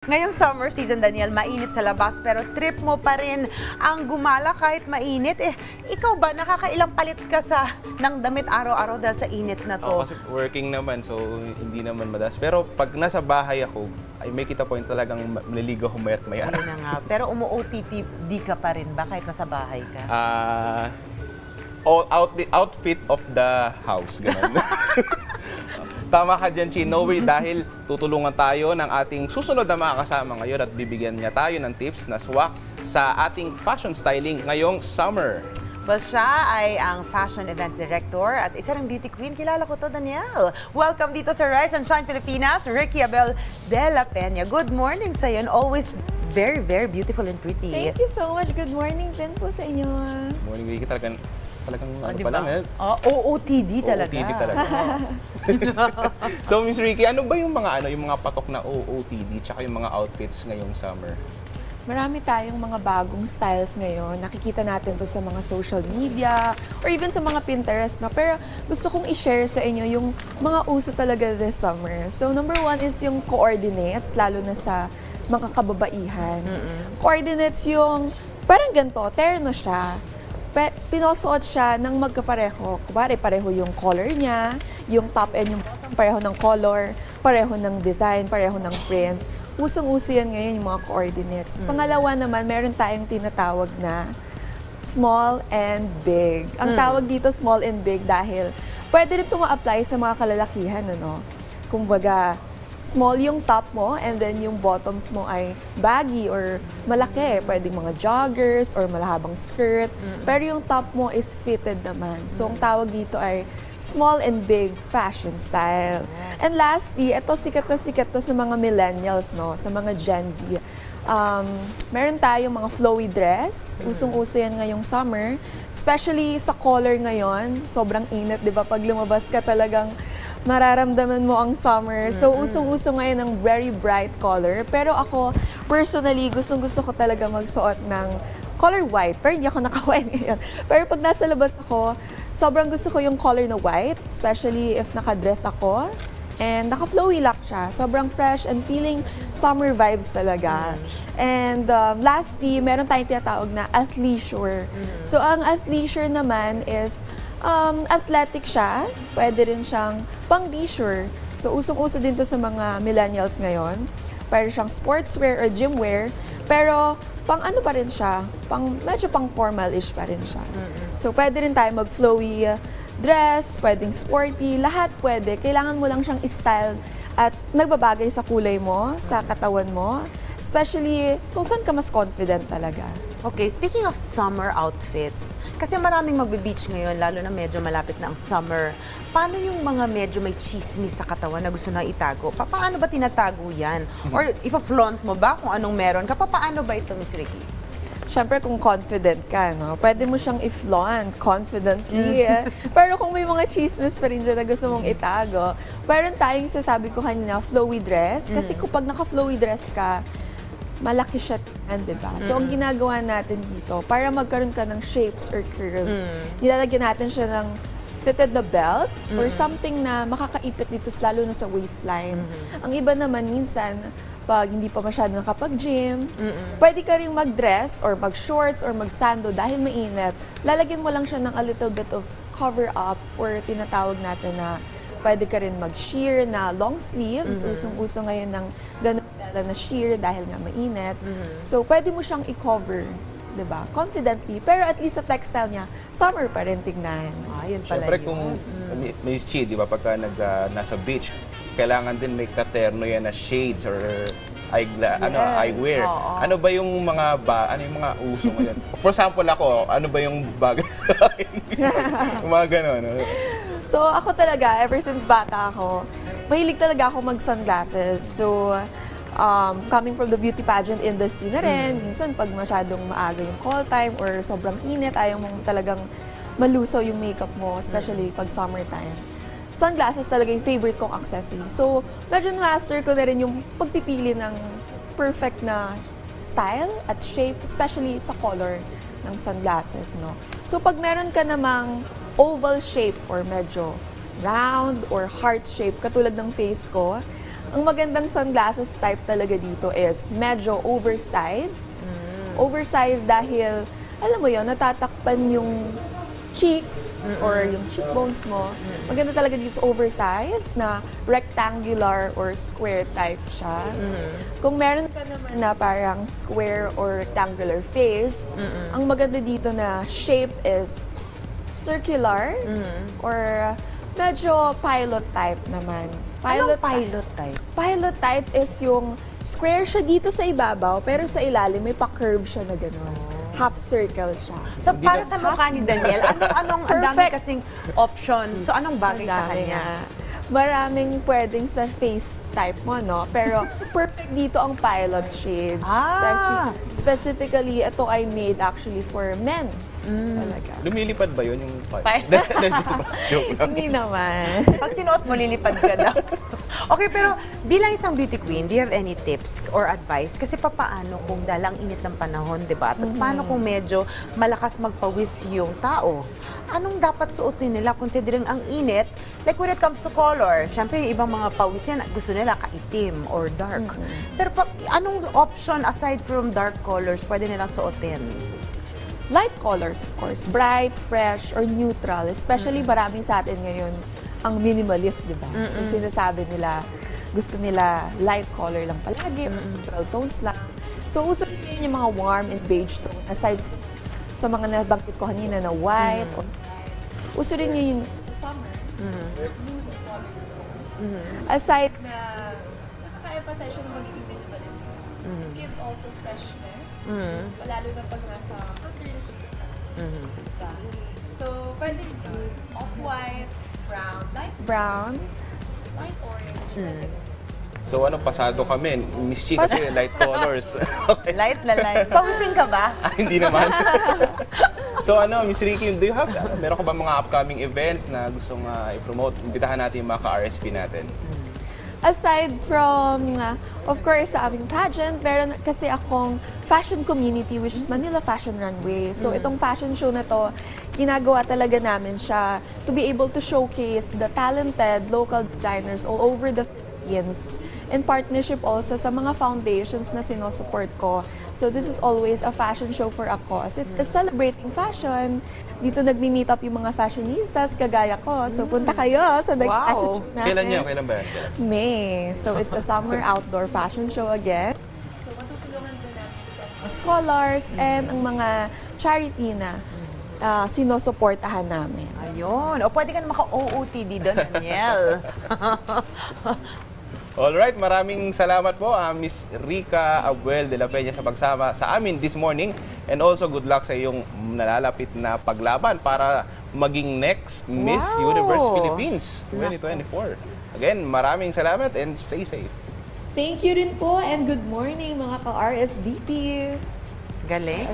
Ngayong summer season, Daniel, mainit sa labas pero trip mo pa rin ang gumala kahit mainit. Eh, ikaw ba, nakakailang palit ka sa ng damit araw-araw dahil sa init na to? kasi working naman, so hindi naman madalas. Pero pag nasa bahay ako, ay may kita point talagang ma- maliligo ako mayat maya. Ayun na nga. Pero umu-OTT di ka pa rin ba kahit nasa bahay ka? Ah, all out, the outfit of the house, ganun. Tama ka dyan, Chi. No worry, dahil tutulungan tayo ng ating susunod na mga kasama ngayon at bibigyan niya tayo ng tips na swak sa ating fashion styling ngayong summer. Well, siya ay ang fashion event director at isa ng beauty queen. Kilala ko to, Daniel. Welcome dito sa Rise and Shine Pilipinas, Ricky Abel de la Peña. Good morning sa'yo and always very, very beautiful and pretty. Thank you so much. Good morning din po sa inyo. Morning, Ricky. Talagang, talagang Oh, ano di pa lang, eh. Oh, OOTD talaga. OOTD talaga. so, Miss Ricky, ano ba yung mga ano, yung mga patok na OOTD tsaka yung mga outfits ngayong summer? Marami tayong mga bagong styles ngayon. Nakikita natin to sa mga social media or even sa mga Pinterest. No? Pero gusto kong i-share sa inyo yung mga uso talaga this summer. So number one is yung coordinates, lalo na sa mga kababaihan. Coordinates yung parang ganito, terno siya. Pe, pinusuot siya ng magkapareho. Kumari, pareho yung color niya, yung top and yung bottom, pareho ng color, pareho ng design, pareho ng print. Usong-uso yan ngayon yung mga coordinates. Pangalawa naman, meron tayong tinatawag na small and big. Ang tawag dito small and big dahil pwede rin ito ma-apply sa mga kalalakihan, ano? Kumbaga, small yung top mo and then yung bottoms mo ay baggy or malaki. Pwedeng mga joggers or malahabang skirt. Pero yung top mo is fitted naman. So, ang tawag dito ay small and big fashion style. And lastly, ito sikat na sikat to sa mga millennials, no? Sa mga Gen Z. Um, meron tayong mga flowy dress. Usong-uso yan ngayong summer. Especially sa color ngayon. Sobrang init, di ba? Pag lumabas ka talagang mararamdaman mo ang summer. So, usong-uso ngayon ng very bright color. Pero ako, personally, gustong-gusto ko talaga magsuot ng color white. Pero hindi ako naka-white ngayon. Pero pag nasa labas ako, sobrang gusto ko yung color na white. Especially if naka-dress ako. And naka-flowy look siya. Sobrang fresh and feeling summer vibes talaga. And um, lastly, meron tayong tinatawag na athleisure. So ang athleisure naman is um, athletic siya. Pwede rin siyang pang leisure. So usong-uso din to sa mga millennials ngayon. Pwede siyang sportswear or gymwear. Pero pang ano pa rin siya, pang medyo pang formal-ish pa rin siya. So pwede rin tayo mag-flowy dress, pwedeng sporty, lahat pwede. Kailangan mo lang siyang style at nagbabagay sa kulay mo, sa katawan mo. Especially kung saan ka mas confident talaga. Okay, speaking of summer outfits, kasi maraming magbe-beach ngayon, lalo na medyo malapit na ang summer. Paano yung mga medyo may chismis sa katawan na gusto na itago? Pa paano ba tinatago yan? Or ipa-flaunt mo ba kung anong meron ka? Pa paano ba ito, Miss Ricky? Siyempre, kung confident ka, no? pwede mo siyang i-flaunt confidently. eh. Pero kung may mga chismis pa rin dyan na gusto mong itago, meron tayong sasabi ko kanina, flowy dress. Kasi kung pag naka-flowy dress ka, malaki siya tingnan, di ba? So, ang ginagawa natin dito, para magkaroon ka ng shapes or curls, nilalagyan natin siya ng fitted na belt or something na makakaipit dito, lalo na sa waistline. Ang iba naman, minsan, pag hindi pa masyado nakapag-gym, pwede ka rin mag-dress or mag-shorts or mag-sando dahil mainit. Lalagyan mo lang siya ng a little bit of cover-up or tinatawag natin na pwede ka rin mag-sheer na long sleeves. Usong-uso ngayon ng ganun na sheer dahil nga mainit. So, pwede mo siyang i-cover, 'di ba? Confidently. Pero at least sa textile niya, summer pa rin tignan. Ayun pala Siyempre yun. kung may- may chi, di ba, pagka nag, ah, nasa beach, kailangan din may katerno yan na shades or eye gla- ano, Yes, eyewear. oo. Ano ba yung mga ba, ano yung mga uso ngayon? For example ako, ano ba yung bagay sa akin? yung mga gano'n. no? So, ako talaga, ever since bata ako, mahilig talaga ako mag-sunglasses. So, um, coming from the beauty pageant industry na rin, minsan pag masyadong maaga yung call time or sobrang init, ayaw mong talagang malusaw yung makeup mo, especially pag summertime. Sunglasses talaga yung favorite kong accessory. So, medyo master ko na rin yung pagpipili ng perfect na style at shape, especially sa color ng sunglasses, no? So, pag meron ka namang oval shape or medyo round or heart shape, katulad ng face ko, Ang magandang sunglasses type talaga dito is medyo oversized. Oversized dahil, alam mo yon natatakpan yung cheeks or yung cheekbones mo. Maganda talaga dito sa oversized na rectangular or square type siya. Kung meron ka naman na parang square or rectangular face, ang maganda dito na shape is circular or medyo pilot type naman. Anong type- pilot type? Pilot type is yung square siya dito sa ibabaw, pero sa ilalim may pa-curve siya na gano'n. Half circle siya. So, Hindi para na- sa mukha ni Daniel, anong, anong ang dami Perfect. kasing options. So, anong bagay sa kanya? nga. Maraming pwedeng sa face type mo, no? Pero perfect dito ang pilot shades. Ah! specifically, ito ay made actually for men. Mm. Talaga. Lumilipad ba yun yung pipe? Pipe? Joke lang. Hindi naman. Pag sinuot mo, lilipad ka daw. okay, pero bilang isang beauty queen, do you have any tips or advice? Kasi papaano kung dalang init ng panahon, di ba? Tapos paano kung medyo malakas magpawis yung tao? Anong dapat suotin nila considering ang init? Like when it comes to color, syempre yung ibang mga pawis yan, gusto nila kaitim or dark. Pero pa, anong option aside from dark colors pwede nilang suotin? Light colors, of course. Bright, fresh, or neutral. Especially maraming sa atin ngayon ang minimalist, di ba? So sinasabi nila, gusto nila light color lang palagi, or neutral tones lang. So uso rin ngayon yung mga warm and beige tone. Aside sa, sa mga nabanggit ko kanina na white or bright. Uso rin ngayon yung sa summer, nude color tones. Aside na nakaka-emphasize siya ng magiging minimalist. It gives also freshness. Lalo na pag nasa maternity ka. Diba? So, pwede yun. Off-white, brown, light brown, light orange, pwede. So ano, pasado kami. Miss Chi kasi light colors. okay. Light na light. Pawisin ka ba? Ah, hindi naman. so ano, Miss Ricky, do you have, meron ka ba mga upcoming events na gustong uh, i-promote? Imbitahan natin yung mga ka-RSP natin. Aside from, uh, of course, sa aming pageant, meron kasi akong fashion community which is Manila Fashion Runway. So itong fashion show na to, ginagawa talaga namin siya to be able to showcase the talented local designers all over the Philippines in partnership also sa mga foundations na sinusupport ko. So this is always a fashion show for ACOS. It's a celebrating fashion. Dito nagmi-meet up yung mga fashionistas kagaya ko. So punta kayo sa next Wow. fashion show natin. Kailan niya? Kailan ba yan? Kailan? May. So, it's a summer outdoor fashion show again. So, matutulungan din natin scholars and ang mga charity na uh, sinusuportahan namin. Ayun. O pwede ka na maka-OOTD doon, Daniel. Alright, maraming salamat po ah, Miss Rica Abuel de la Peña sa pagsama sa amin this morning and also good luck sa iyong nalalapit na paglaban para maging next Miss Wow! Universe Philippines 2024. Again, maraming salamat and stay safe. Thank you rin po and good morning mga ka-RSVP. Galing.